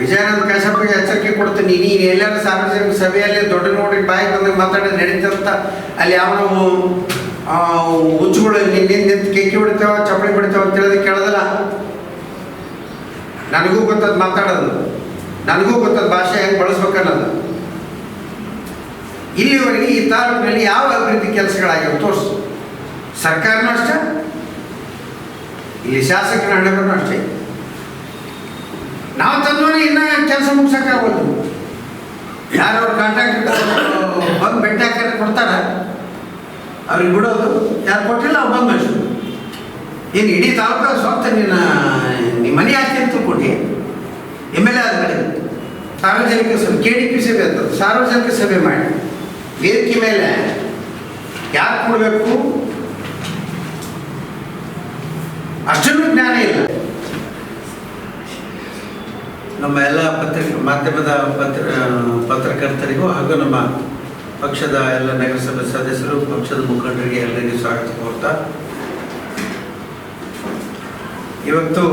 ವಿಜಯಾನಂದ ಕಾಶಪ್ಪಗೆ ಎಚ್ಚರಿಕೆ ಕೊಡ್ತೀನಿ. ನೀನು ಎಲ್ಲರ ಸಾರ್ವಜನಿಕ ಸಭೆಯಲ್ಲಿ ದೊಡ್ಡ ನೋಡಿ ಬಾಯಿ ಬಂದಾಗ ಮಾತಾಡಿ ನಡೀತಂತ. ಅಲ್ಲಿ ಯಾವ ಹುಚ್ಚುಗಳು ನಿನ್ನಿಂದ ನಿಂತು ಕೆಕ್ಕಿ ಬಿಡ್ತೇವ ಚಪ್ಪಳಿ ಬಿಡ್ತೇವ ಅಂತ ಹೇಳೋದಕ್ಕೆ ಕೇಳೋದಲ್ಲ. ನನಗೂ ಗೊತ್ತದ ಮಾತಾಡೋದು. ನನಗೂ ಗೊತ್ತದ ಭಾಷೆ ಹೆಂಗೆ ಬಳಸ್ಬೇಕನ್ನೋದು ಇಲ್ಲಿವರೆಗೆ ಈ ತಾಲೂಕಿನಲ್ಲಿ ಯಾವ ಅಭಿವೃದ್ಧಿ ಕೆಲಸಗಳಾಗಿವೆ ತೋರಿಸು. ಸರ್ಕಾರನೂ ಅಷ್ಟೇ. ಇಲ್ಲಿ ಶಾಸಕರ ಹಣೆಬರನು ಅಷ್ಟೇ. ನಾವು ತಂದೋನೆ ಇನ್ನೂ ಕೆಲಸ ಮುಗಿಸಕ್ಕಾಗೋದು ಯಾರು ಕಾಂಟ್ರಾಕ್ಟ್ ಬಂದು ಬೆಟ್ಟ ಹಾಕಿ ಕೊಡ್ತಾರ. ಅವ್ರಿಗೆ ಬಿಡೋದು. ಯಾರು ಕೊಟ್ಟಿಲ್ಲ ಅವ್ರು ಬಂದು ಅಷ್ಟು ಏನು ಇಡೀ ತಾಲೂಕು ಸ್ವಂತ ನಿನ್ನ ನಿಮ್ಮ ಮನೆ ಆಸ್ತಿ ಅಂತ ಕೊಡಿ ಎಂ ಎಲ್ ಎ ಆದ ಕಡೆ ಸಾರ್ವಜನಿಕ ಸಭೆ, ಕೆ ಡಿ ಪಿ ಸಭೆ ಅಂತ ಸಾರ್ವಜನಿಕ ಸಭೆ ಮಾಡಿ. ವೇದಿಕೆ ಮೇಲೆ ಯಾರು ಕೊಡಬೇಕು? ಅಷ್ಟೊಂದು ಜ್ಞಾನ ಇಲ್ಲ. ನಮ್ಮ ಎಲ್ಲ ಪತ್ರಿಕ ಮಾಧ್ಯಮದ ಪತ್ರ ಪತ್ರಕರ್ತರಿಗೂ ಹಾಗೂ ನಮ್ಮ ಪಕ್ಷದ ಎಲ್ಲ ನಗರಸಭೆ ಸದಸ್ಯರು, ಪಕ್ಷದ ಮುಖಂಡರಿಗೆ ಎಲ್ಲರಿಗೂ ಸ್ವಾಗತ ಕೋರ್ತಾ. ಇವತ್ತು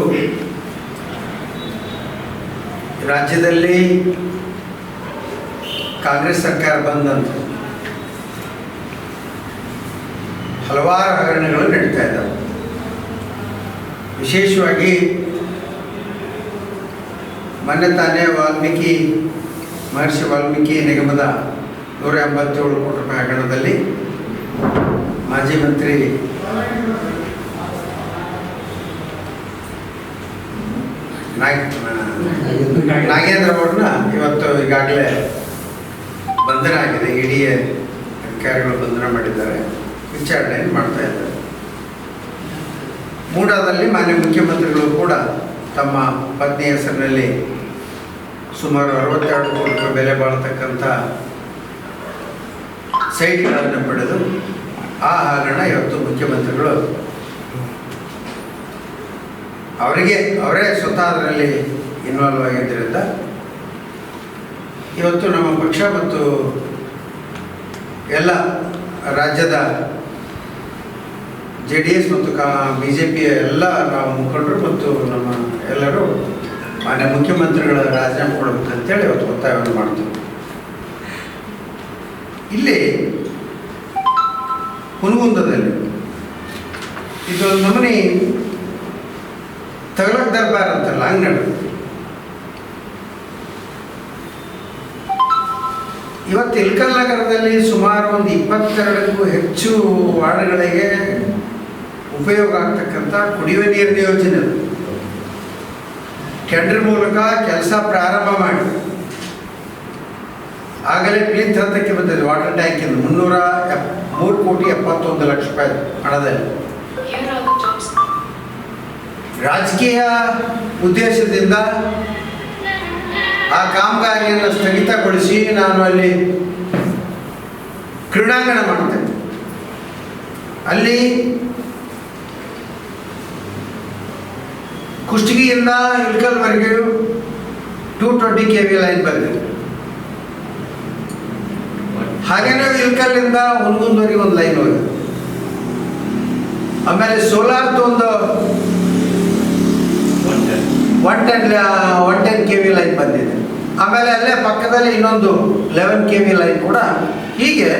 ರಾಜ್ಯದಲ್ಲಿ ಕಾಂಗ್ರೆಸ್ ಸರ್ಕಾರ ಬಂದಂತ ಹಲವಾರು ಹಗರಣಗಳು ನಡೀತಾ ಇದ್ದಾವೆ. ವಿಶೇಷವಾಗಿ ಮೊನ್ನೆ ತಾನೇ ವಾಲ್ಮೀಕಿ, ಮಹರ್ಷಿ ವಾಲ್ಮೀಕಿ ನಿಗಮದ ನೂರ ಎಂಬತ್ತೇಳು ಕೋಟಿ ರೂಪಾಯಿ ಹಗರಣದಲ್ಲಿ ಮಾಜಿ ಮಂತ್ರಿ ನಾಗ್, ನಾಗೇಂದ್ರ ಅವ್ರನ್ನ ಇವತ್ತು ಈಗಾಗಲೇ ಬಂಧನ ಆಗಿದೆ. ಇಡೀ ಅಧಿಕಾರಿಗಳು ಬಂಧನ ಮಾಡಿದ್ದಾರೆ. ವಿಚಾರಣೆಯನ್ನು ಮಾಡ್ತಾ ಇದ್ದಾರೆ. ಮೂಡಾದಲ್ಲಿ ಮಾನ್ಯ ಮುಖ್ಯಮಂತ್ರಿಗಳು ಕೂಡ ತಮ್ಮ ಪತ್ನಿ ಹೆಸರಿನಲ್ಲಿ ಸುಮಾರು ಅರವತ್ತೆರಡು ಕೋಟಿ ರೂಪಾಯಿ ಬೆಲೆ ಬಾಳ್ತಕ್ಕಂಥ ಸೈಟ್ಗಳನ್ನು ಪಡೆದು ಆ ಹಗರಣ ಇವತ್ತು ಮುಖ್ಯಮಂತ್ರಿಗಳು ಅವರಿಗೆ ಅವರೇ ಸ್ವತಃ ಅದರಲ್ಲಿ ಇನ್ವಾಲ್ವ್ ಆಗಿದ್ದರಿಂದ ಇವತ್ತು ನಮ್ಮ ಪಕ್ಷ ಮತ್ತು ಎಲ್ಲ ರಾಜ್ಯದ ಜೆ ಡಿ ಎಸ್ ಮತ್ತು ಕಾ, ಬಿ ಜೆ ಪಿಯ ಎಲ್ಲ ನಾವು ಮುಖಂಡರು ಮತ್ತು ನಮ್ಮ ಎಲ್ಲರೂ ಮಾನ್ಯ ಮುಖ್ಯಮಂತ್ರಿಗಳ ರಾಜೀನಾಮೆ ಕೊಡಬೇಕಂತೇಳಿ ಇವತ್ತು ಒತ್ತಾಯವನ್ನು ಮಾಡ್ತೀವಿ ಇಲ್ಲಿ ಹುನಗುಂದದಲ್ಲಿ ಇದೊಂದು ನಮೂನಿ ತಗಲಕ್ ದರ್ಬಾರ್ ಅಂತಲ್ಲ ಅಂಗಡಿ ಇವತ್ತು ಇಲ್ಕಲ್ ನಗರದಲ್ಲಿ ಸುಮಾರು ಒಂದು ಇಪ್ಪತ್ತೆರಡಕ್ಕೂ ಹೆಚ್ಚು ವಾರ್ಡ್ಗಳಿಗೆ ಉಪಯೋಗ ಆಗ್ತಕ್ಕಂಥ ಕುಡಿಯುವ ನೀರಿನ ಯೋಜನೆ. ಟೆಂಡರ್ ಮೂಲಕ ಕೆಲಸ ಪ್ರಾರಂಭ ಮಾಡಿ. ಆಗಲೇ ಪ್ಲಿಂತ್ ಹಂತಕ್ಕೆ ಬಂದಿದೆ ವಾಟರ್ ಟ್ಯಾಂಕಿಂದ ಮುನ್ನೂರ ಎಪ್, ಮೂರು ಕೋಟಿ ಎಪ್ಪತ್ತೊಂದು ಲಕ್ಷ ರೂಪಾಯಿ ಹಣದಲ್ಲಿ. ರಾಜಕೀಯ ಉದ್ದೇಶದಿಂದ ಆ ಕಾಮಗಾರಿಯನ್ನು ಸ್ಥಗಿತಗೊಳಿಸಿ ನಾನು ಅಲ್ಲಿ ಕ್ರೀಡಾಂಗಣ ಮಾಡ್ತೇನೆ ಅಲ್ಲಿ ಕುಷ್ಟಗಿಯಿಂದ ಇಳ್ಕಲ್ವರೆಗೆ two twenty K V line ಬಂದಿದೆ. ಹಾಗೇನೆ ಇಳ್ಕಲ್ಲಿಂದ ಹುನಗುಂದವರೆಗೆ ಒಂದು ಲೈನ್ ಹೋಗಿದೆ. ಆಮೇಲೆ ಸೋಲಾರ್ದು ಒಂದು one ten one ten K V line ಬಂದಿದೆ. ಆಮೇಲೆ ಅಲ್ಲೇ ಪಕ್ಕದಲ್ಲಿ ಇನ್ನೊಂದು ಲೆವೆನ್ ಕೆ ವಿ ಲೈನ್ ಕೂಡ ಹೀಗೆ,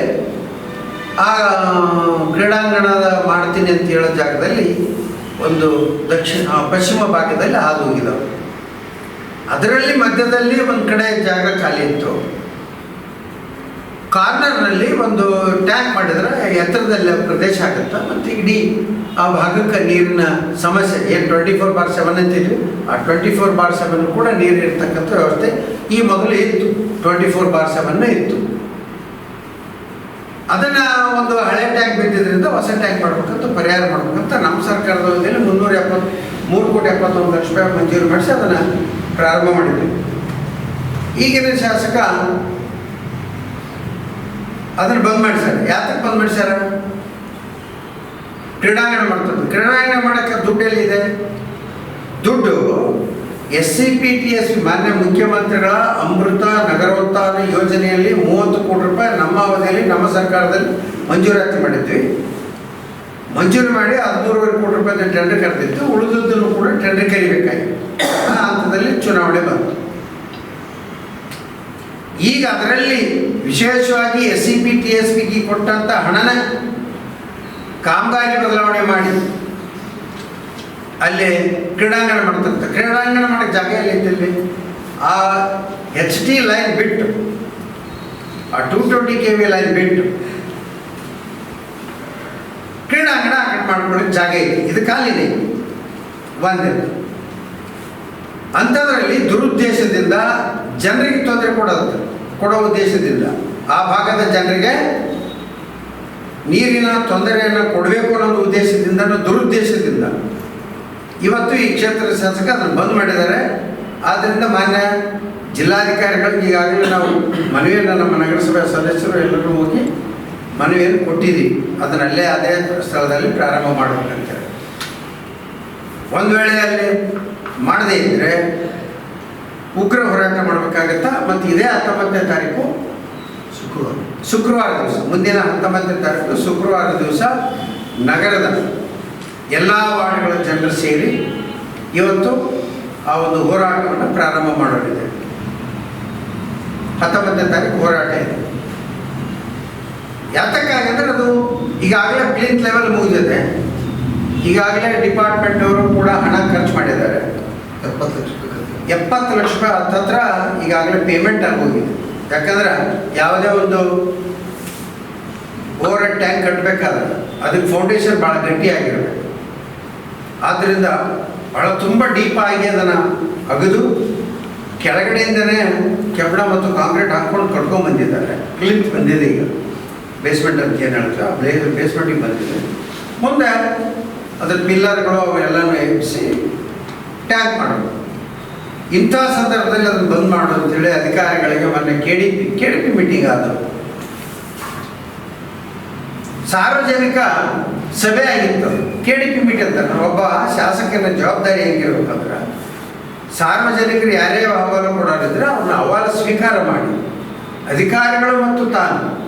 ಆ, ಕ್ರೀಡಾಂಗಣದ ಮಾಡ್ತೀನಿ ಅಂತ ಹೇಳೋ ಜಾಗದಲ್ಲಿ ಒಂದು ದಕ್ಷಿಣ ಪಶ್ಚಿಮ ಭಾಗದಲ್ಲಿ ಹಾದು ಹೋಗಿದ್ದವು ಅದರಲ್ಲಿ ಮಧ್ಯದಲ್ಲಿ ಒಂದು ಕಡೆ ಜಾಗ ಖಾಲಿ ಇತ್ತು. ಕಾರ್ನರ್ನಲ್ಲಿ ಒಂದು ಟ್ಯಾಂಕ್ ಮಾಡಿದ್ರೆ ಎತ್ತರದಲ್ಲಿ ಪ್ರದೇಶ ಆಗುತ್ತೆ ಮತ್ತು ಇಡೀ ಆ ಭಾಗಕ್ಕೆ ನೀರಿನ ಸಮಸ್ಯೆ, ಏನು ಟ್ವೆಂಟಿ ಫೋರ್ ಬಾರ್ ಸೆವೆನ್ ಅಂತಿದ್ವಿ ಆ ಟ್ವೆಂಟಿ ಫೋರ್ ಬಾರ್ ಸೆವೆನ್ ಕೂಡ ನೀರು ಇರ್ತಕ್ಕಂಥ ವ್ಯವಸ್ಥೆ. ಈ ಮೊದಲು ಇತ್ತು ಟ್ವೆಂಟಿ ಫೋರ್ ಬಾರ್ ಸೆವೆನ್ನೇ ಇತ್ತು. ಅದನ್ನು ಒಂದು ಹಳೆ ಟ್ಯಾಂಕ್ ಬಿದ್ದಿದ್ದರಿಂದ ಹೊಸ ಟ್ಯಾಂಕ್ ಮಾಡ್ಬೇಕಂತ ಪರಿಹಾರ ಮಾಡ್ಬೇಕಂತ ನಮ್ಮ ಸರ್ಕಾರದ ವತಿಯಲ್ಲಿ ಮುನ್ನೂರ ಎಪ್ಪತ್ತು, ಮೂರು ಕೋಟಿ ಎಪ್ಪತ್ತೊಂದು ಲಕ್ಷ ರೂಪಾಯಿ ಮಂಜೂರು ಮಾಡಿಸಿ ಅದನ್ನು ಪ್ರಾರಂಭ ಮಾಡಿದ್ವಿ. ಈಗಿನ ಶಾಸಕ ಅದನ್ನು ಬಂದ್ ಮಾಡಿಸ್ಯಾರ. ಯಾತಕ್ಕೆ ಬಂದ್ ಮಾಡಿಸ್ಯಾರ? ಕ್ರೀಡಾಂಗಣ ಮಾಡ್ತಾರೆ ಕ್ರೀಡಾಂಗಣ ಮಾಡೋಕ್ಕೆ ದುಡ್ಡು ಎಲ್ಲಿದೆ? ದುಡ್ಡು S C P T S ಮಾನ್ಯ ಮುಖ್ಯಮಂತ್ರಿಗಳ ಅಮೃತ ನಗರೋತ್ಥಾನ ಯೋಜನೆಯಲ್ಲಿ ಮೂವತ್ತು ಕೋಟಿ ರೂಪಾಯಿ ನಮ್ಮ ಅವಧಿಯಲ್ಲಿ ನಮ್ಮ ಸರ್ಕಾರದಲ್ಲಿ ಮಂಜೂರಾತಿ ಮಾಡಿದ್ವಿ. ಮಂಜೂರು ಮಾಡಿ ಹದಿಮೂರುವರೆ ಕೋಟಿ ರೂಪಾಯಿ ಟೆಂಡರ್ ಕರೆದಿತ್ತು. ಉಳಿದದ್ದನ್ನು ಕೂಡ ಟೆಂಡರ್ ಕರಿಬೇಕಾಗಿತ್ತು ಆ ಹಂತದಲ್ಲಿ ಚುನಾವಣೆ ಬಂತು. ಈಗ ಅದರಲ್ಲಿ ವಿಶೇಷವಾಗಿ S C P T S ಕೊಟ್ಟಂಥ ಹಣನ ಕಾಮಗಾರಿ ಬದಲಾವಣೆ ಮಾಡಿ. ಅಲ್ಲಿ ಕ್ರೀಡಾಂಗಣ ಮಾಡ್ತಂತ ಕ್ರೀಡಾಂಗಣ ಮಾಡಕ್ಕೆ ಜಾಗ ಎಲ್ಲ ಇಲ್ಲಿ? ಆ ಎಚ್ ಟಿ ಲೈನ್ ಬಿಟ್ಟು, ಆ two twenty K V line ಬಿಟ್ಟು ಕ್ರೀಡಾಂಗಣ ಆ ಕಡೆ ಮಾಡ್ಕೊಳ್ಳೋಕೆ ಜಾಗ ಐತಿ ಇದು ಕಾಲಿದೆ ಒಂದೇ. ಅಂಥದ್ರಲ್ಲಿ ದುರುದ್ದೇಶದಿಂದ ಜನರಿಗೆ ತೊಂದರೆ ಕೊಡೋದು, ಕೊಡೋ ಉದ್ದೇಶದಿಂದ ಆ ಭಾಗದ ಜನರಿಗೆ ನೀರಿನ ತೊಂದರೆಯನ್ನು ಕೊಡಬೇಕು ಅನ್ನೋ ಉದ್ದೇಶದಿಂದ ದುರುದ್ದೇಶದಿಂದ ಇವತ್ತು ಈ ಕ್ಷೇತ್ರದ ಶಾಸಕ ಅದನ್ನು ಬಂದ್ ಮಾಡಿದ್ದಾರೆ. ಆದ್ದರಿಂದ ಮಾನ್ಯ ಜಿಲ್ಲಾಧಿಕಾರಿಗಳಿಗೆ ಈಗಾಗಲೇ ನಾವು ಮನವಿಯನ್ನು ನಮ್ಮ ನಗರಸಭೆ ಸದಸ್ಯರು ಎಲ್ಲರೂ ಹೋಗಿ ಮನವಿಯನ್ನು ಕೊಟ್ಟಿದ್ದೀವಿ. ಅದನ್ನ ಅಲ್ಲೇ ಅದೇ ಸ್ಥಳದಲ್ಲಿ ಪ್ರಾರಂಭ ಮಾಡಬೇಕಂತೇಳಿ ಒಂದು ವೇಳೆ ಅಲ್ಲಿ ಮಾಡದೇ ಇದ್ದರೆ ಉಗ್ರ ಹೋರಾಟ ಮಾಡಬೇಕಾಗತ್ತಾ? ಮತ್ತು ಇದೇ ಹತ್ತೊಂಬತ್ತನೇ ತಾರೀಕು ಶುಕ್ರವಾರ. ಶುಕ್ರವಾರ ದಿವಸ, ಮುಂದಿನ ಹತ್ತೊಂಬತ್ತನೇ ತಾರೀಕು ಶುಕ್ರವಾರ ದಿವಸ ನಗರದ ಎಲ್ಲ ವಾರ್ಡ್ಗಳ ಜನರು ಸೇರಿ ಇವತ್ತು ಆ ಒಂದು ಹೋರಾಟವನ್ನು ಪ್ರಾರಂಭ ಮಾಡಿದೆ ಹತ್ತೊಂಬತ್ತನೇ ತಾರೀಕು ಹೋರಾಟ ಇದೆ. ಯಾತಕ್ಕಾಗಂದ್ರೆ ಅದು ಈಗಾಗಲೇ ಪ್ಲಿಂತ್ ಲೆವೆಲ್ ಮುಗಿದಿದೆ. ಈಗಾಗಲೇ ಡಿಪಾರ್ಟ್ಮೆಂಟ್ ಅವರು ಕೂಡ ಹಣ ಖರ್ಚು ಮಾಡಿದ್ದಾರೆ. ಎಪ್ಪತ್ತು ಲಕ್ಷ ರೂಪಾಯಿ ಎಪ್ಪತ್ತು ಲಕ್ಷ ರೂಪಾಯಿ ಹತ್ತತ್ರ ಈಗಾಗಲೇ ಪೇಮೆಂಟ್ ಆಗೋಗಿದೆ. ಯಾಕಂದ್ರೆ ಯಾವುದೇ ಒಂದು ಓವರ್ ಟ್ಯಾಂಕ್ ಕಟ್ಟಬೇಕಾದ್ರೆ ಅದಕ್ಕೆ ಫೌಂಡೇಶನ್ ಭಾಳ ಗಟ್ಟಿಯಾಗಿರಬೇಕು. ಆದ್ದರಿಂದ ಬಹಳ ತುಂಬ ಡೀಪ್ ಆಗಿ ಅದನ್ನು ಅಗದು ಕೆಳಗಡೆಯಿಂದನೇ ಕೆಬ್ಬಣ ಮತ್ತು ಕಾಂಕ್ರೀಟ್ ಹಾಕ್ಕೊಂಡು ಕಟ್ಕೊಂಡು ಬಂದಿದ್ದಾರೆ. ಕ್ಲಿಂತ್ ಬಂದಿದೆ ಈಗ. ಬೇಸ್ಮೆಂಟ್ ಅಂತ ಏನು ಹೇಳ್ತಾರೆ? ಬ್ಲೇ ಬೇಸ್ಮೆಂಟಿಗೆ ಬಂದಿದೆ. ಮುಂದೆ ಅದರ ಪಿಲ್ಲರ್ಗಳು ಅವೆಲ್ಲನೂ ಎಬ್ಬಿಸಿ ಟ್ಯಾಂಕ್ ಮಾಡೋದು. ಇಂಥ ಸಂದರ್ಭದಲ್ಲಿ ಅದನ್ನು ಬಂದ್ ಮಾಡು ಅಂತೇಳಿ ಅಧಿಕಾರಿಗಳಿಗೆ ಮೊನ್ನೆ K D P K D P meeting ಆದವು ಸಾರ್ವಜನಿಕ ಸಭೆ ಆಗಿತ್ತು. ಕೆ ಡಿ ಪಿ ಮೀಟ್ ಅಂತ. ಒಬ್ಬ ಶಾಸಕನ ಜವಾಬ್ದಾರಿ ಹೆಂಗಿರ್ಬೇಕಂದ್ರೆ, ಸಾರ್ವಜನಿಕರು ಯಾರೇ ಅಹವಾಲು ಕೊಡೋರಿದ್ರೆ ಅವ್ರನ್ನ ಅಹವಾಲು ಸ್ವೀಕಾರ ಮಾಡಿ. ಅಧಿಕಾರಿಗಳು ಮತ್ತು ತಾನು.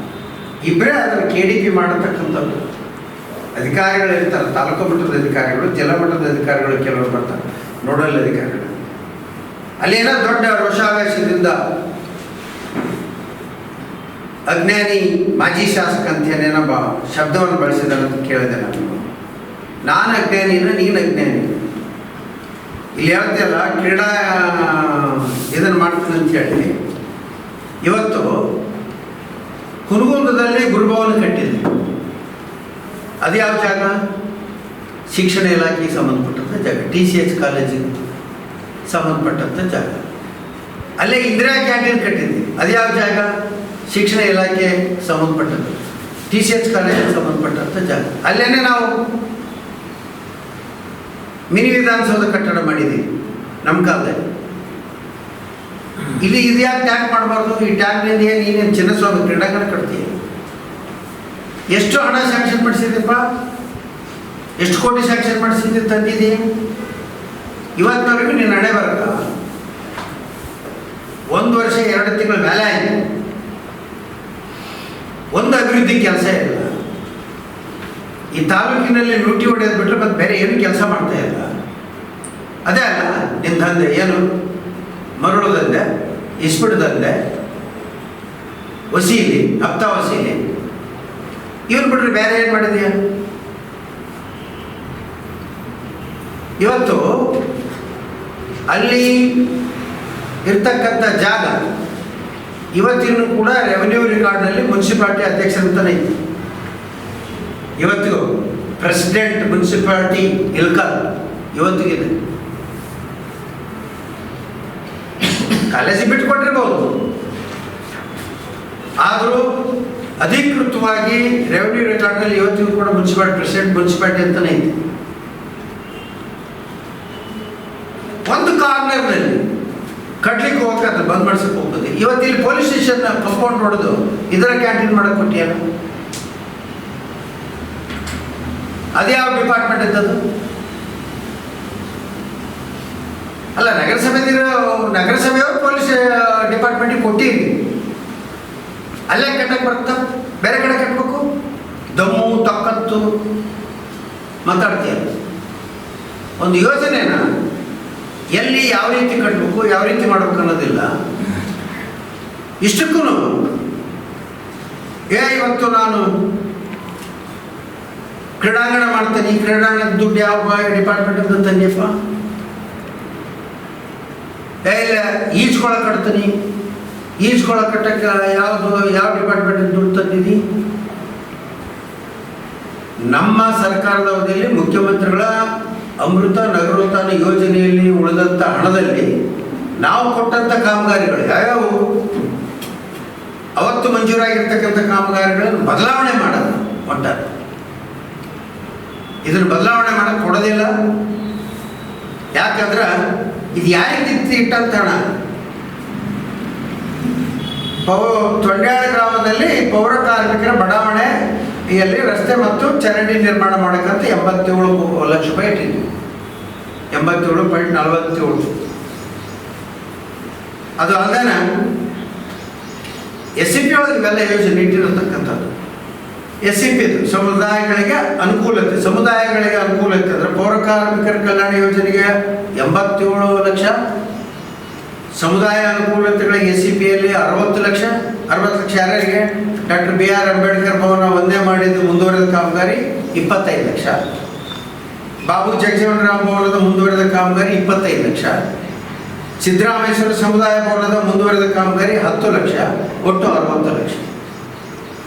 ಇಬ್ಬರೇ ಅದನ್ನು ಕೆ ಡಿ ಪಿ ಮಾಡತಕ್ಕಂಥದ್ದು. ಅಧಿಕಾರಿಗಳು ಇರ್ತಾರೆ. ತಾಲೂಕು ಮಟ್ಟದ ಅಧಿಕಾರಿಗಳು, ಜಿಲ್ಲಾ ಮಟ್ಟದ ಅಧಿಕಾರಿಗಳು ಕೆಲವರು ಬರ್ತಾರೆ. ನೋಡಲ್ ಅಧಿಕಾರಿಗಳು. ಏನೋ ದೊಡ್ಡ ರೋಷಾವೇಶದಿಂದ ಅಜ್ಞಾನಿ ಮಾಜಿ ಶಾಸಕ ಅಂತ ಏನೇನೋ ಬಾ ಶಬ್ದವನ್ನು ಬಳಸಿದಾರೆ ಕೇಳಿದೆ ನಾನು. ನಾನು ಅಜ್ಞಾನಿನ ನೀನು ಅಜ್ಞಾನಿ. ಇಲ್ಲಿ ಹೇಳ್ತಿಯಲ್ಲ ಕ್ರೀಡಾ, ಇದನ್ನು ಮಾಡ್ತೀನಿ ಅಂತ ಹೇಳಿ. ಇವತ್ತು ಕುರುಗುಂದದಲ್ಲಿ ಗುರುಭವನ ಕಟ್ಟಿದ್ವಿ. ಅದು ಯಾವ ಜಾಗ? ಶಿಕ್ಷಣ ಇಲಾಖೆಗೆ ಸಂಬಂಧಪಟ್ಟಂಥ ಜಾಗ, ಟಿ ಸಿ ಎಚ್ ಕಾಲೇಜಿಗೆ ಸಂಬಂಧಪಟ್ಟಂಥ ಜಾಗ. ಅಲ್ಲೇ ಇಂದಿರಾ ಕ್ಯಾಂಟೀನ್ ಕಟ್ಟಿದ್ವಿ. ಅದು ಯಾವ ಜಾಗ? ಶಿಕ್ಷಣ ಇಲಾಖೆ ಸಂಬಂಧಪಟ್ಟದ್ದು. ಟಿ ಸಿ ಎಚ್ ಕಾಲೇಜಿಗೆ ಸಂಬಂಧಪಟ್ಟಂಥ ಜಾಗ. ಅಲ್ಲೇ ನಾವು ಮಿನಿ ವಿಧಾನಸೌಧ ಕಟ್ಟಡ ಮಾಡಿದ್ದೀವಿ, ನಮ್ಮ ಕಾಲದಲ್ಲಿ. ಇಲ್ಲಿ ಇದು ಯಾಕೆ ಟ್ಯಾಂಕ್ ಮಾಡಬಾರ್ದು? ಈ ಟ್ಯಾಂಕ್ನಿಂದ ಏನು ನೀನೇನು ಚಿನ್ನಸ್ವಾಮಿ ಕ್ರೀಡಾಂಗಣ ಕಟ್ತೀಯ? ಎಷ್ಟು ಹಣ ಸ್ಯಾಂಕ್ಷನ್ ಮಾಡಿಸಿದ್ದೀಪ್ಪ ಎಷ್ಟು ಕೋಟಿ ಸ್ಯಾಂಕ್ಷನ್ ಮಾಡಿಸಿದ್ದೆ ತಂದಿದ್ದೀನಿ ಇವತ್ತಿನವರೆಗೂ ನೀನು ಹಣೆ ಬರಲ್ಲ. ಒಂದು ವರ್ಷ ಎರಡು ತಿಂಗಳ ಮೇಲೆ ಆಯ್ತು. ಒಂದು ಅಭಿವೃದ್ಧಿ ಕೆಲಸ ಇಲ್ಲ. ಈ ತಾಲೂಕಿನಲ್ಲಿ ಲೂಟಿ ಹೊಡೆಯೋದು ಬಿಟ್ಟರೆ ಮತ್ತೆ ಬೇರೆ ಏನು ಕೆಲಸ ಮಾಡ್ತಾ ಇಲ್ಲ. ಅದೇ ಅಲ್ಲ ನಿನ್ನ ದಂಧೆ ಏನು? ಮರಳು ದಂಧೆ ಇಸ್ಪಿಟ್ ದಂಧೆ, ವಸೀಲಿ, ಹಪ್ತಾ ವಸೀಲಿ. ಇವನು ಬಿಟ್ರೆ ಬೇರೆ ಏನು ಮಾಡಿದೀಯ? ಇವತ್ತು ಅಲ್ಲಿ ಇರ್ತಕ್ಕಂಥ ಜಾಗ ಇವತ್ತಿನೂ ಕೂಡ ರೆವೆನ್ಯೂ ರೆಕಾರ್ಡ್ನಲ್ಲಿ ಮುನ್ಸಿಪಾಲ್ಟಿ ಅಧ್ಯಕ್ಷರಂತಾನೆ ಇತ್ತು ಇವತ್ತಿಗೂ ಪ್ರೆಸಿಡೆಂಟ್ ಮುನ್ಸಿಪಾಲ್ಟಿ ಇಲ್ಕಲ್ ಇವತ್ತಿಗಿದೆ ಕಾಲೇಜಿಗೆ ಬಿಟ್ಕೊಟ್ಟಿರ್ಬೋದು. ಆದರೂ ಅಧಿಕೃತವಾಗಿ ರೆವೆನ್ಯೂ ರೆಕಾರ್ಡ್ನಲ್ಲಿ ಇವತ್ತಿಗೂ ಕೂಡ ಮುನ್ಸಿಪಾಲ್ಟಿ ಪ್ರೆಸಿಡೆಂಟ್ ಮುನ್ಸಿಪಾಲ್ಟಿ ಅಂತಾನೆ ಇದೆ. ಒಂದು ಕಾರ್ನರ್ನಲ್ಲಿ ಕಟ್ಲಿಕ್ಕೆ ಹೋಗಕ್ಕೆ ಅದು ಬಂದ್ ಮಾಡ್ಸಕ್ಕೆ ಹೋಗ್ತದೆ. ಇವತ್ತು ಇಲ್ಲಿ ಪೊಲೀಸ್ ಸ್ಟೇಷನ್ ಕಂಪೌಂಡ್ ಹೊಡೆದು ಇದರ ಕ್ಯಾಂಟೀನ್ ಮಾಡಕ್ಕೆ ಕೊಟ್ಟಿಯಾನ ಅದ್ಯಾವ ಡಿಪಾರ್ಟ್ಮೆಂಟ್ ಇದ್ದದು ಅಲ್ಲ, ನಗರಸಭೆದಿರೋ, ನಗರಸಭೆಯವರು ಪೊಲೀಸ್ ಡಿಪಾರ್ಟ್ಮೆಂಟಿಗೆ ಕೊಟ್ಟಿರಿ ಅಲ್ಲೇ ಕಟ್ಟಕ್ಕೆ ಬರುತ್ತಾ? ಬೇರೆ ಕಡೆ ಕಟ್ಟಬೇಕು ದಮ್ಮು ತಕ್ಕತ್ತು ಮಾತಾಡ್ತೀಯ? ಒಂದು ಯೋಜನೆನ? ಎಲ್ಲಿ ಯಾವ ರೀತಿ ಕಟ್ಟಬೇಕು ಯಾವ ರೀತಿ ಮಾಡಬೇಕು ಅನ್ನೋದಿಲ್ಲ. ಇಷ್ಟಕ್ಕೂ ಏ, ಇವತ್ತು ನಾನು ಕ್ರೀಡಾಂಗಣ ಮಾಡ್ತೀನಿ, ಈ ಕ್ರೀಡಾಂಗಣದ ದುಡ್ಡು ಯಾವ ಡಿಪಾರ್ಟ್ಮೆಂಟ್ ತಂದಿಯಪ್ಪ? ಏ, ಇಲ್ಲ ಈಜ್ಕೊಳ ಕಟ್ತೀನಿ. ಈಜ್ಕೊಳ ಕಟ್ಟಕ್ಕೆ ಯಾವುದು, ಯಾವ ಡಿಪಾರ್ಟ್ಮೆಂಟ್ ದುಡ್ಡು ತಂದಿದ್ದೀನಿ ನಮ್ಮ ಸರ್ಕಾರದ ಅವಧಿಯಲ್ಲಿ ಮುಖ್ಯಮಂತ್ರಿಗಳ ಅಮೃತ ನಗರೋತ್ಥಾನ ಯೋಜನೆಯಲ್ಲಿ ಉಳಿದಂಥ ಹಣದಲ್ಲಿ ನಾವು ಕೊಟ್ಟಂಥ ಕಾಮಗಾರಿಗಳು ಯಾವ್ಯಾವು? ಅವತ್ತು ಮಂಜೂರಾಗಿರ್ತಕ್ಕಂಥ ಕಾಮಗಾರಿಗಳನ್ನು ಬದಲಾವಣೆ ಮಾಡೋದು ಒಟ್ಟಾರೆ. ಇದನ್ನು ಬದಲಾವಣೆ ಮಾಡಕ್ಕೆ ಕೊಡೋದಿಲ್ಲ. ಯಾಕಂದ್ರೆ ಇದು ಯಾರಿಗೆ ಇಟ್ಟಂತ ಹಣ? ಪೌ ತೊಂಡ್ಯಾಳ ಗ್ರಾಮದಲ್ಲಿ ಪೌರ ಕಾರ್ಮಿಕರ ಬಡಾವಣೆಯಲ್ಲಿ ರಸ್ತೆ ಮತ್ತು ಚರಂಡಿ ನಿರ್ಮಾಣ ಮಾಡೋಕ್ಕಂತ ಎಂಬತ್ತೇಳು ಲಕ್ಷ ರೂಪಾಯಿ ಇಟ್ಟಿದ್ವಿ. ಎಂಬತ್ತೇಳು ಪಾಯಿಂಟ್ ನಲವತ್ತೇಳು. ಅದು ಅಲ್ಲದೆ ಎಸ್ ಸಿ ಪಿ ಒಳಗೆ ಇವೆಲ್ಲ ಯೋಜನೆ ಇಟ್ಟಿರತಕ್ಕಂಥದ್ದು. ಎಸ್ ಸಿ ಪಿ ಸಮುದಾಯಗಳಿಗೆ ಅನುಕೂಲತೆ ಸಮುದಾಯಗಳಿಗೆ ಅನುಕೂಲತೆ ಅಂದರೆ ಪೌರ ಕಾರ್ಮಿಕರ ಕಲ್ಯಾಣ ಯೋಜನೆಗೆ ಎಂಬತ್ತೇಳು ಲಕ್ಷ ಸಮುದಾಯ ಅನುಕೂಲತೆಗಳಿಗೆ ಎಸ್ ಸಿ ಪಿಯಲ್ಲಿ ಅರವತ್ತು ಲಕ್ಷ ಅರವತ್ತು ಲಕ್ಷ ಯಾರ್ಯಾರಿಗೆ? ಡಾಕ್ಟರ್ ಬಿ ಆರ್ ಅಂಬೇಡ್ಕರ್ ಭವನ ಒಂದೇ ಮಾಡಿದ್ದು ಮುಂದುವರೆದ ಕಾಮಗಾರಿ ಇಪ್ಪತ್ತೈದು ಲಕ್ಷ. ಬಾಬು ಜಗಜೀವನ ರಾಮ್ ಭವನದ ಮುಂದುವರೆದ ಕಾಮಗಾರಿ ಇಪ್ಪತ್ತೈದು ಲಕ್ಷ. ಸಿದ್ದರಾಮೇಶ್ವರ ಸಮುದಾಯ ಭವನದ ಮುಂದುವರೆದ ಕಾಮಗಾರಿ ಹತ್ತು ಲಕ್ಷ, ಒಟ್ಟು ಅರವತ್ತು ಲಕ್ಷ.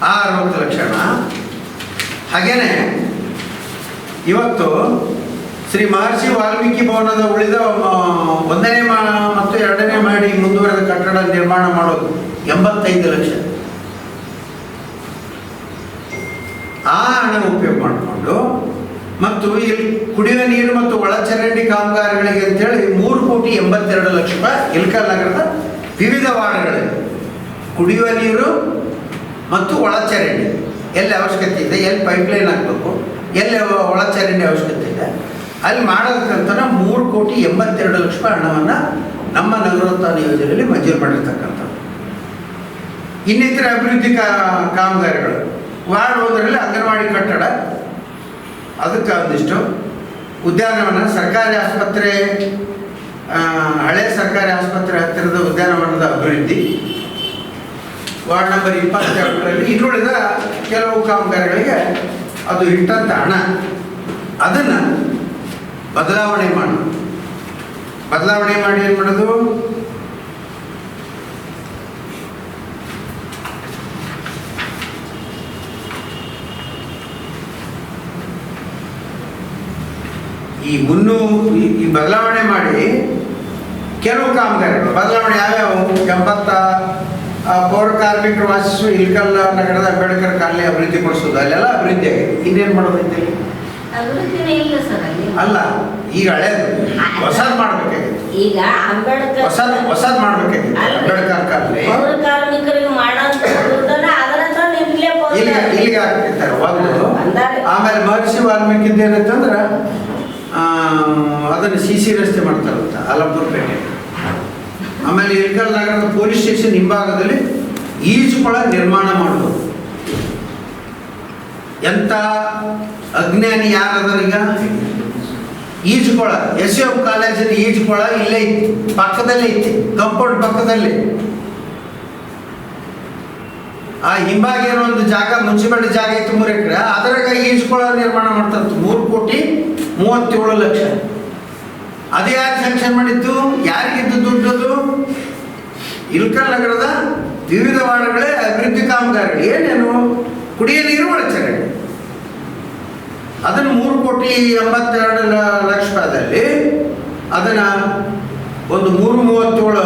ಆ ಅರವತ್ತು ಲಕ್ಷ ಹಾಗೇನೆ ಇವತ್ತು ಶ್ರೀ ಮಹರ್ಷಿ ವಾಲ್ಮೀಕಿ ಭವನದ ಉಳಿದ ಒಂದನೇ ಮಾ ಎರಡನೇ ಮಾಡಿ ಮುಂದುವರೆದ ಕಟ್ಟಡ ನಿರ್ಮಾಣ ಮಾಡೋದು ಎಂಬತ್ತೈದು ಲಕ್ಷ. ಆ ಹಣ ಉಪಯೋಗ ಮಾಡಿಕೊಂಡು ಮತ್ತು ಇಲ್ಲಿ ಕುಡಿಯುವ ನೀರು ಮತ್ತು ಒಳಚರಂಡಿ ಕಾಮಗಾರಿಗಳಿಗೆ ಅಂತೇಳಿ ಮೂರು ಕೋಟಿ ಎಂಬತ್ತೆರಡು ಲಕ್ಷ ರೂಪಾಯಿ ಇಲ್ಕಲ್ ನಗರದ ವಿವಿಧ ವಾರ್ಡ್ಗಳಲ್ಲಿ ಕುಡಿಯುವ ನೀರು ಮತ್ತು ಒಳಚರಂಡಿ ಎಲ್ಲಿ ಅವಶ್ಯಕತೆ ಇದೆ, ಎಲ್ಲಿ ಪೈಪ್ಲೈನ್ ಹಾಕಬೇಕು, ಎಲ್ಲಿ ಒಳಚರಂಡಿ ಅವಶ್ಯಕತೆ ಇದೆ. ಅಲ್ಲಿ ಮಾಡೋದಕ್ಕಂತ ಮೂರು ಕೋಟಿ ಎಂಬತ್ತೆರಡು ಲಕ್ಷ ರೂಪಾಯಿ ಹಣವನ್ನು ನಮ್ಮ ನಗರೋತ್ಥಾನ ಯೋಜನೆಯಲ್ಲಿ ಮಂಜೂರು ಮಾಡಿರ್ತಕ್ಕಂಥದ್ದು. ಇನ್ನಿತರ ಅಭಿವೃದ್ಧಿ ಕಾಮಗಾರಿಗಳು. ವಾರ್ಡ್ ಒಂದರಲ್ಲಿ ಅಂಗನವಾಡಿ ಕಟ್ಟಡ, ಅದಕ್ಕೆ ಒಂದಿಷ್ಟು. ಉದ್ಯಾನವನ, ಸರ್ಕಾರಿ ಆಸ್ಪತ್ರೆ ಹಳೆ ಸರ್ಕಾರಿ ಆಸ್ಪತ್ರೆ ಹತ್ತಿರದ ಉದ್ಯಾನವನದ ಅಭಿವೃದ್ಧಿ. ವಾರ್ಡ್ ನಂಬರ್ ಇಪ್ಪತ್ತೆರಡರಲ್ಲಿ ಇನ್ನುಳಿದ ಕೆಲವು ಕಾಮಗಾರಿಗಳಿಗೆ ಅದು ಇಟ್ಟಂತ ಹಣ. ಅದನ್ನು ಬದಲಾವಣೆ ಮಾಡಿ. ಬದಲಾವಣೆ ಮಾಡಿ ಏನು ಮಾಡೋದು? ಈ ಮುನ್ನು, ಈ- ಬದಲಾವಣೆ ಮಾಡಿ ಕೆಲವು ಕಾಮಗಾರಿಗಳು. ಬದಲಾವಣೆ ಯಾವ್ಯಾವು? ಎಂಬತ್ತ ಪೌರ ಕಾರ್ಮಿಕರು ವಾಸಿಸುವ ಇಲ್ಕಲ್ ನಗರದ ಅಂಬೇಡ್ಕರ್ ಅಭಿವೃದ್ಧಿ ಅಭಿವೃದ್ಧಿಪಡಿಸೋದು ಅಲ್ಲೆಲ್ಲ ಅಭಿವೃದ್ಧಿ ಆಗಿದೆ. ಇನ್ನೇನು ಮಾಡೋದೈತೆ ಅಲ್ಲ. ಈಗ ಹಳೇದು ಹೊಸದ್ ಮಾಡ್ಬೇಕಾಗಿತ್ತು. ಈಗ ಅಂಬೇಡ್ಕರ್ ಹೊಸದು ಹೊಸದು ಮಾಡ್ಬೇಕಾಗಿತ್ತು. ಅಂಬೇಡ್ಕರ್ ಪೌರ ಕಾರ್ಮಿಕರಿಗೆ ಇಲ್ಲಿಗೆ ಇಲ್ಲಿಗೆ ಒಂದು ಆಮೇಲೆ ಮಹರ್ಷಿ ವಾಲ್ಮೀಕಿದ್ದು ಏನಂತಂದ್ರೆ ಅದನ್ನು ಸಿ ಸಿ ರಸ್ತೆ ಮಾಡ್ತಾರಂತ ಅಲಂಪುರ ಪೇಟೆ. ಆಮೇಲೆ ಇಳ್ಕಲ್ ನಗರದ ಪೊಲೀಸ್ ಸ್ಟೇಷನ್ ಹಿಂಭಾಗದಲ್ಲಿ ಈಜುಕೊಳ ನಿರ್ಮಾಣ ಮಾಡೋದು ಎಂಥ ಅಜ್ಞಾನಿ ಯಾರದಾರ ಈಗ ಈಜುಕೊಳ. ಎಸ್ ಎಫ್ ಕಾಲೇಜಲ್ಲಿ ಈಜುಕೊಳ ಇಲ್ಲೇ ಐತಿ ಪಕ್ಕದಲ್ಲೇ ಐತಿ ಕಂಪೌಂಡ್ ಪಕ್ಕದಲ್ಲಿ. ಆ ಏನೋ ಒಂದು ಜಾಗ, ಮುನ್ಸಿಪಾಲ್ಟಿ ಜಾಗ ಇತ್ತು ಮೂರು ಎಕರೆ. ಅದರಾಗ ಈಜುಕೊಳ ನಿರ್ಮಾಣ ಮಾಡ್ತಾರಂತ ಮೂರು ಕೋಟಿ ಮೂವತ್ತೇಳು ಲಕ್ಷ. ಅದು ಯಾರು ಸ್ಯಾಂಕ್ಷನ್ ಮಾಡಿದ್ದು? ಯಾರಿಗಿದ್ದು ದುಡ್ಡು ಅದು? ಇಲ್ಕಲ್ ನಗರದ ವಿವಿಧ ವಾರ್ಡ್ಗಳೇ ಅಭಿವೃದ್ಧಿ ಕಾಮಗಾರಿಗಳು. ಏನೇನು? ಕುಡಿಯ ನೀರು ಒಳಚರಂಡಿ ಅದನ್ನು ಮೂರು ಕೋಟಿ ಎಂಬತ್ತೆರಡು ಲಕ್ಷ ರೂಪಾಯಿದಲ್ಲಿ ಅದನ್ನು ಒಂದು ಮೂರು ಮೂವತ್ತೇಳು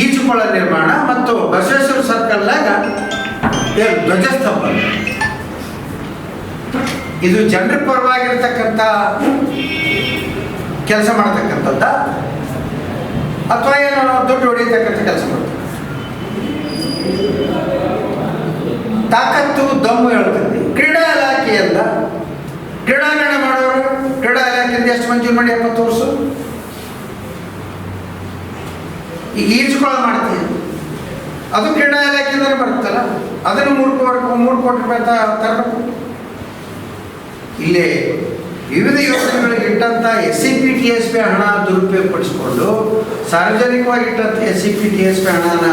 ಈಜುಕೊಳ ನಿರ್ಮಾಣ ಮತ್ತು ಬಸವೇಶ್ವರ ಸರ್ಕಲ್ನಾಗ ಧ್ವಜಸ್ತಂಭ. ಇದು ಜನರ ಪರವಾಗಿರ್ತಕ್ಕಂಥ ಕೆಲಸ ಮಾಡ್ತಕ್ಕಂಥದ್ದ ಅಥವಾ ಏನೋ ದುಡ್ಡು ಹೊಡಿತಕ್ಕಂಥ ಕೆಲಸ ಮಾಡ್ತಾರೆ ತಾಕತ್ತು ದಮ್ಮು ಹೇಳ್ತದೆ ಕ್ರೀಡಾ ಇಲಾಖೆಯಲ್ಲ ಕ್ರೀಡಾಂಗಣ ಮಾಡೋರು ಕ್ರೀಡಾ ಇಲಾಖೆಯಿಂದ ಎಷ್ಟು ಮಂಜೂರು ಮಾಡಿ ಎಪ್ಪತ್ತು ವರ್ಷ? ಈಗ ಈಜುಕೊಳ ಮಾಡ್ತೀವಿ ಅದು ಕ್ರೀಡಾ ಇಲಾಖೆಯಿಂದ ಬರುತ್ತಲ್ಲ. ಅದನ್ನು ಮೂರು ಕೋಟಿ ಮೂರು ಕೋಟಿ ರೂಪಾಯಿ ತರಬೇಕು. ಇಲ್ಲಿ ವಿವಿಧ ಯೋಜನೆಗಳಿಗೆ ಇಟ್ಟಂಥ S C P T S P ಹಣ ದುರುಪಯೋಗಪಡಿಸಿಕೊಂಡು ಸಾರ್ವಜನಿಕವಾಗಿ ಇಟ್ಟಂಥ S C P T S P ಹಣನ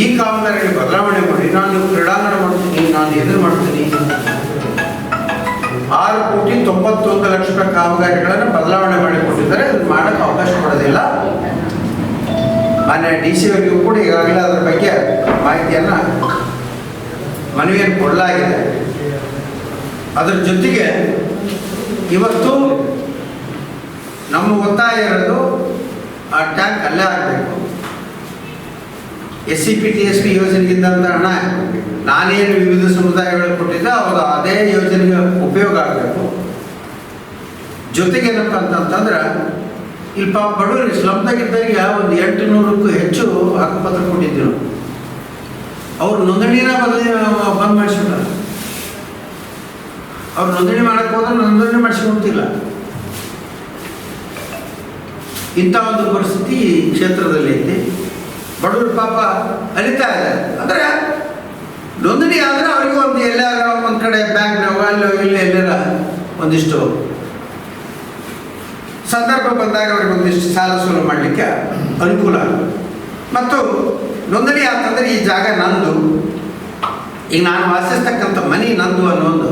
ಈ ಕಾಮಗಾರಿಗಳಿಗೆ ಬದಲಾವಣೆ ಮಾಡಿ, ನಾನು ಕ್ರೀಡಾಂಗಣ ಮಾಡ್ತೀನಿ, ನಾನು ಎದುರು ಮಾಡ್ತೀನಿ. ಆರು ಕೋಟಿ ತೊಂಬತ್ತೊಂದು ಲಕ್ಷ ಕಾಮಗಾರಿಗಳನ್ನು ಬದಲಾವಣೆ ಮಾಡಿಕೊಟ್ಟಿದ್ದಾರೆ, ಅದನ್ನು ಮಾಡೋಕ್ಕೆ ಅವಕಾಶ ಕೊಡೋದಿಲ್ಲ. ಮಾನ್ಯ ಡಿ ಸಿ ಅವರಿಗೂ ಕೂಡ ಈಗಾಗಲೇ ಅದರ ಬಗ್ಗೆ ಮಾಹಿತಿಯನ್ನು ಮನವಿಯನ್ನು ಕೊಡಲಾಗಿದೆ. ಅದರ ಜೊತೆಗೆ ಇವತ್ತು ನಮ್ಮ ಒತ್ತಾಯ ಇರೋದು, ಆ ಟ್ಯಾಂಕ್ ಅಲ್ಲೇ ಆಗಬೇಕು S C P T S P ಯೋಜನೆಗಿದ್ದಂಥ ಹಣ ನಾನೇನು ವಿವಿಧ ಸಮುದಾಯಗಳಿಗೆ ಕೊಟ್ಟಿದ್ದೆ ಅವರು ಅದೇ ಯೋಜನೆಗೆ ಉಪಯೋಗ ಆಗಬೇಕು. ಜೊತೆಗೇನಪ್ಪ ಅಂತಂತಂದ್ರೆ ಇಲ್ಲಿ ಪಾಪ ಬಡವರಿಗೆ ಸ್ಲಮ್ದಾಗಿದ್ದವರಿಗೆ ಒಂದು ಎಂಟು ನೂರಕ್ಕೂ ಹೆಚ್ಚು ಹಕ್ಕುಪತ್ರ ಕೊಟ್ಟಿದ್ದರು. ಅವ್ರು ನೋಂದಣಿನ ಬದಲಿ ಬಂದ್ ಮಾಡಿಸ್ಬಿಟ್ಟಾರೆ ಅವ್ರು ನೋಂದಣಿ ಮಾಡಕ್ಕೆ ಹೋದ್ರೆ ನೋಂದಣಿ ಮಾಡಿಸ್ಕೊಂತಿಲ್ಲ. ಇಂಥ ಒಂದು ಪರಿಸ್ಥಿತಿ ಕ್ಷೇತ್ರದಲ್ಲಿ ಐತಿ. ಬಡವರು ಪಾಪ ಅಳಿತಾ ಇದ್ದಾರೆ ಅಂದರೆ ನೋಂದಣಿ ಆದ್ರೆ ಅವರಿಗೂ ಒಂದು ಎಲ್ಲಾರ ಒಂದು ಕಡೆ ಬ್ಯಾಂಕ್ನಾಗ ಅಲ್ಲೋ, ಇಲ್ಲೇ ಎಲ್ಲಾರ ಒಂದಿಷ್ಟು ಸಂದರ್ಭ ಬಂದಾಗ ಅವ್ರಿಗೆ ಒಂದಿಷ್ಟು ಸಾಲ ಸೂಲ ಮಾಡಲಿಕ್ಕೆ ಅನುಕೂಲ ಮತ್ತು ನೋಂದಣಿ ಆತಂದ್ರೆ ಈ ಜಾಗ ನಂದು. ಈಗ ನಾನು ವಾಸಿಸ್ತಕ್ಕಂಥ ಮನೆ ನಂದು ಅನ್ನೋ ಒಂದು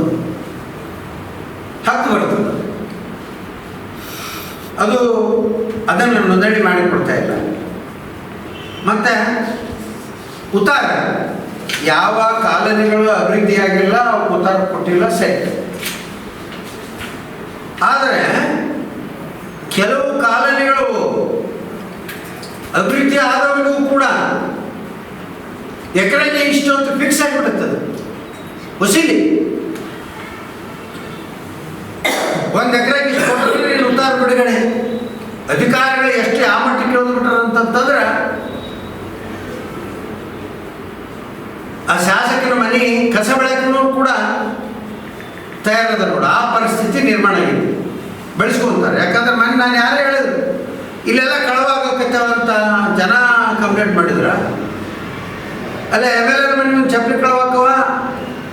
ಹಕ್ಕು ಬರ್ತದೆ. ಅದು ಅದನ್ನು ನೋಂದಣಿ ಮಾಡಿಕೊಡ್ತಾ ಇಲ್ಲ. ಮತ್ತೆ ಉತ್ತಾರ ಯಾವ ಕಾಲನಿಗಳು ಅಭಿವೃದ್ಧಿಯಾಗಿಲ್ಲ ಉತ್ತಾರ ಕೊಟ್ಟಿಲ್ಲ, ಸೆಟ್. ಆದರೆ ಕೆಲವು ಕಾಲನಿಗಳು ಅಭಿವೃದ್ಧಿ ಆದವರಿಗೂ ಕೂಡ ಎಕರೆಗೆ ಇಷ್ಟು ಫಿಕ್ಸ್ ಆಗಿಬಿಡುತ್ತದೆ ವಸೀಲಿ ಒಂದು ಎಕರೆಗೆ ಇಷ್ಟು ಕೊಟ್ಟರೆ ಉತ್ತಾರ ಬಿಡುಗಡೆ. ಅಧಿಕಾರಿಗಳು ಎಷ್ಟು ಯಾವ ಮಟ್ಟಕ್ಕೆ ಹೋಗ್ಬಿಟ್ರು ಅಂತಂತಂದ್ರೆ ಆ ಶಾಸಕನ ಮನೆ, ಕಸ ಬೆಳಕನ್ನು ಕೂಡ ತಯಾರದ ನೋಡು. ಆ ಪರಿಸ್ಥಿತಿ ನಿರ್ಮಾಣ ಆಗಿದೆ. ಬೆಳೆಸ್ಕೊಂತಾರೆ. ಯಾಕಂದ್ರೆ ಮನೆ ನಾನು ಯಾರು ಹೇಳಿದ್ರು? ಇಲ್ಲೆಲ್ಲ ಕಳವಾಗಕ್ಕಂತ ಜನ ಕಂಪ್ಲೇಂಟ್ ಮಾಡಿದ್ರ. ಅಲ್ಲ ಎಂ ಎಲ್ ಎ ಮನೆ ಮುಂದೆ ಚಪ್ಪಲಿ ಕಳವಾಕವ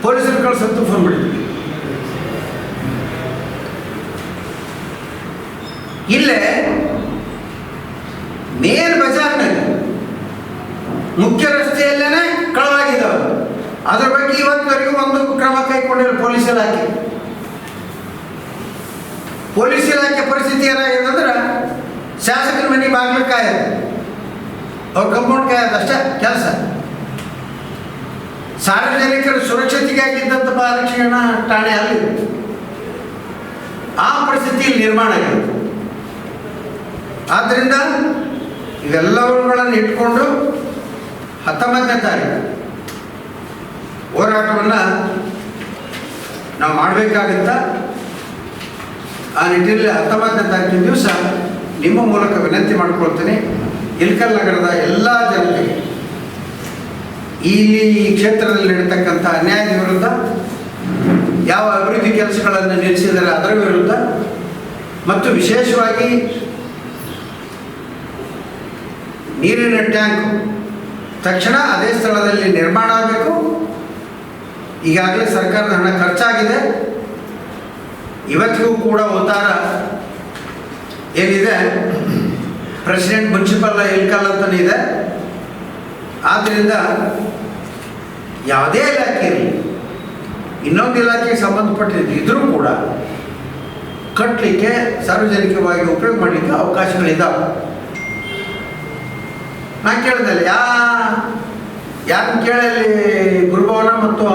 ಪೊಲೀಸರು ಕಳ್ಸಂತ ಫೋನ್ ಮಾಡಿದ್ವಿ ಇಲ್ಲೇ ಮೇನ್ ಬಜಾರ್ನಲ್ಲಿ ಮುಖ್ಯ ರಸ್ತೆಯಲ್ಲೇನೆ ಕಳವಾಗಿದ್ದಾವೆ. ಅದ್ರ ಬಗ್ಗೆ ಇವತ್ತಿನವರೆಗೂ ಒಂದು ಕ್ರಮ ಕೈಗೊಂಡಿರೋ ಪೊಲೀಸ್ ಇಲಾಖೆ. ಪೊಲೀಸ್ ಇಲಾಖೆ ಪರಿಸ್ಥಿತಿ ಏನಾಗಿದೆ ಅಂದ್ರೆ ಶಾಸಕರ ಮನೆ ಬಾಗಿಲು ಕಾಯೋದು. ಅವ್ರ ಕಂಪೌಂಡ್ ಕಾಯೋದು ಅಷ್ಟೇ ಕೆಲಸ. ಸಾರ್ವಜನಿಕರ ಸುರಕ್ಷತೆಗಾಗಿದ್ದಂಥ ಬಾಲರಕ್ಷಣಾ ಠಾಣೆ ಅಲ್ಲಿ ಆ ಪರಿಸ್ಥಿತಿ ನಿರ್ಮಾಣ ಆಗಿದೆ ಆದ್ದರಿಂದ ಇವೆಲ್ಲವುಗಳನ್ನು ಇಟ್ಕೊಂಡು ಹತ್ತೊಂಬತ್ತನೇ ತಾರೀಕು. ಹೋರಾಟವನ್ನು ನಾವು ಮಾಡಬೇಕಾಗುತ್ತ. ಆ ನಿಟ್ಟಿನಲ್ಲಿ ಹತ್ತೊಂಬತ್ತನೇ ತಾರೀಕಿನ ದಿವಸ ನಿಮ್ಮ ಮೂಲಕ ವಿನಂತಿ ಮಾಡಿಕೊಳ್ತೇನೆ. ಇಲ್ಕಲ್ ನಗರದ ಎಲ್ಲ ಜನರಿಗೆ ಇಲ್ಲಿ ಈ ಕ್ಷೇತ್ರದಲ್ಲಿ ನಡೀತಕ್ಕಂಥ ಅನ್ಯಾಯದ ವಿರುದ್ಧ, ಯಾವ ಅಭಿವೃದ್ಧಿ ಕೆಲಸಗಳನ್ನು ನಿಲ್ಲಿಸಿದರೆ ಅದರ ವಿರುದ್ಧ, ಮತ್ತು ವಿಶೇಷವಾಗಿ ನೀರಿನ ಟ್ಯಾಂಕ್ ತಕ್ಷಣ ಅದೇ ಸ್ಥಳದಲ್ಲಿ ನಿರ್ಮಾಣ ಆಗಬೇಕು. ಈಗಾಗಲೇ ಸರ್ಕಾರದ ಹಣ ಖರ್ಚಾಗಿದೆ. ಇವತ್ತಿಗೂ ಕೂಡ ಉತ್ತಾರ ಏನಿದೆ? ಪ್ರೆಸಿಡೆಂಟ್ ಮುನ್ಸಿಪಲ್ ಇಲ್ಕಲ್ ಅಂತಲೇ ಇದೆ. ಆದ್ದರಿಂದ ಯಾವುದೇ ಇಲಾಖೆ ಇರಲಿ, ಇನ್ನೊಂದು ಇಲಾಖೆಗೆ ಸಂಬಂಧಪಟ್ಟಿದ್ದು ಇದ್ರೂ ಕೂಡ ಕಟ್ಟಲಿಕ್ಕೆ ಸಾರ್ವಜನಿಕವಾಗಿ ಉಪಯೋಗ ಮಾಡಲಿಕ್ಕೆ ಅವಕಾಶಗಳಿದ್ದಾವೆ ನಾನು ಕೇಳಿದಲ್ಲಿ ಯಾ ಯಾರು ಕೇಳಲ್ಲಿ ಗುರುಭವನ ಮತ್ತು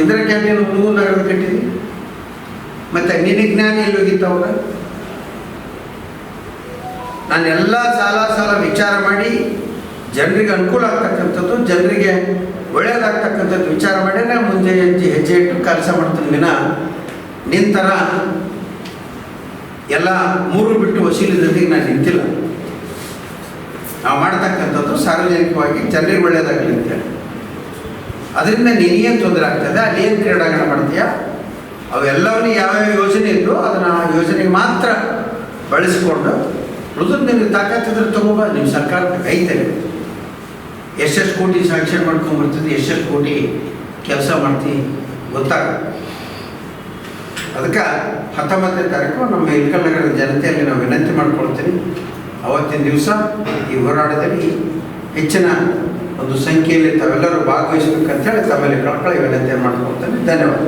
ಇಂದ್ರ ಕ್ಯಾಂಟೀನ್ ಹುಡುಗನ ನಗರದ ಕಟ್ಟಿದ್ವಿ ಮತ್ತೆ ನಿನಗೆ ಜ್ಞಾನ ಎಲ್ಲಿ ಹೋಗಿತ್ತು ಅವಾಗ? ನಾನು ಎಲ್ಲ ಸಾಲ ಸಾಲ ವಿಚಾರ ಮಾಡಿ ಜನರಿಗೆ ಅನುಕೂಲ ಆಗ್ತಕ್ಕಂಥದ್ದು, ಜನರಿಗೆ ಒಳ್ಳೆಯದಾಗ್ತಕ್ಕಂಥದ್ದು ವಿಚಾರ ಮಾಡಿ ನಾನು ಮುಂದೆ ಹೆಜ್ಜೆ ಹೆಜ್ಜೆ ಇಟ್ಟು ಕೆಲಸ ಮಾಡ್ತೀನಿ ದಿನ. ನಿಂತರ ಎಲ್ಲ ಮೂರು ಬಿಟ್ಟು ವಸೀಲಿದ್ದಲ್ಲಿ ನಾನು ನಿಂತಿಲ್ಲ. ನಾವು ಮಾಡ್ತಕ್ಕಂಥದ್ದು ಸಾರ್ವಜನಿಕವಾಗಿ ಜನರಿಗೆ ಒಳ್ಳೆಯದಾಗಲಿ ಅಂತೇಳಿ ಅದರಿಂದ ನಿನಗೇನು ತೊಂದರೆ ಆಗ್ತದೆ, ಅಲ್ಲಿ ಏನು ಕ್ರೀಡಾಂಗಣ ಮಾಡ್ತೀಯಾ? ಅವೆಲ್ಲವನ್ನೂ ಯಾವ್ಯಾವ ಯೋಜನೆ ಇದ್ರು ಅದನ್ನು ಆ ಯೋಜನೆಗೆ ಮಾತ್ರ ಬಳಸಿಕೊಂಡು ಉಳಿದು ನಿಮಗೆ ತಾಕತ್ತಿದ್ರೆ ತಗೋಬ ನಿಮ್ಮ ಸರ್ಕಾರಕ್ಕೆ ಐತೆ ಎಷ್ಟೆಷ್ಟು ಕೋಟಿ ಸ್ಯಾಂಕ್ಷನ್ ಮಾಡ್ಕೊಂಡ್ಬರ್ತಿದ್ದೆ, ಎಷ್ಟೆಷ್ಟು ಕೋಟಿ ಕೆಲಸ ಮಾಡ್ತೀವಿ ಗೊತ್ತಾಗ ಅದಕ್ಕೆ ಹತ್ತೊಂಬತ್ತನೇ ತಾರೀಕು ನಮ್ಮ ಇಲ್ಕಲ್ ನಗರದ ಜನತೆಯಲ್ಲಿ ನಾವು ವಿನಂತಿ ಮಾಡ್ಕೊಳ್ತೀನಿ. ಅವತ್ತಿನ ದಿವಸ ಈ ಹೋರಾಟದಲ್ಲಿ ಹೆಚ್ಚಿನ ಒಂದು ಸಂಖ್ಯೆಯಲ್ಲಿ ತಾವೆಲ್ಲರೂ ಭಾಗವಹಿಸ್ಬೇಕಂತೇಳಿ ತಮ್ಮಲ್ಲಿ ಕಳ್ಕೊಳ್ಳಿ ವಿನಂತಿ ಮಾಡ್ಕೊಳ್ತೇನೆ ಧನ್ಯವಾದ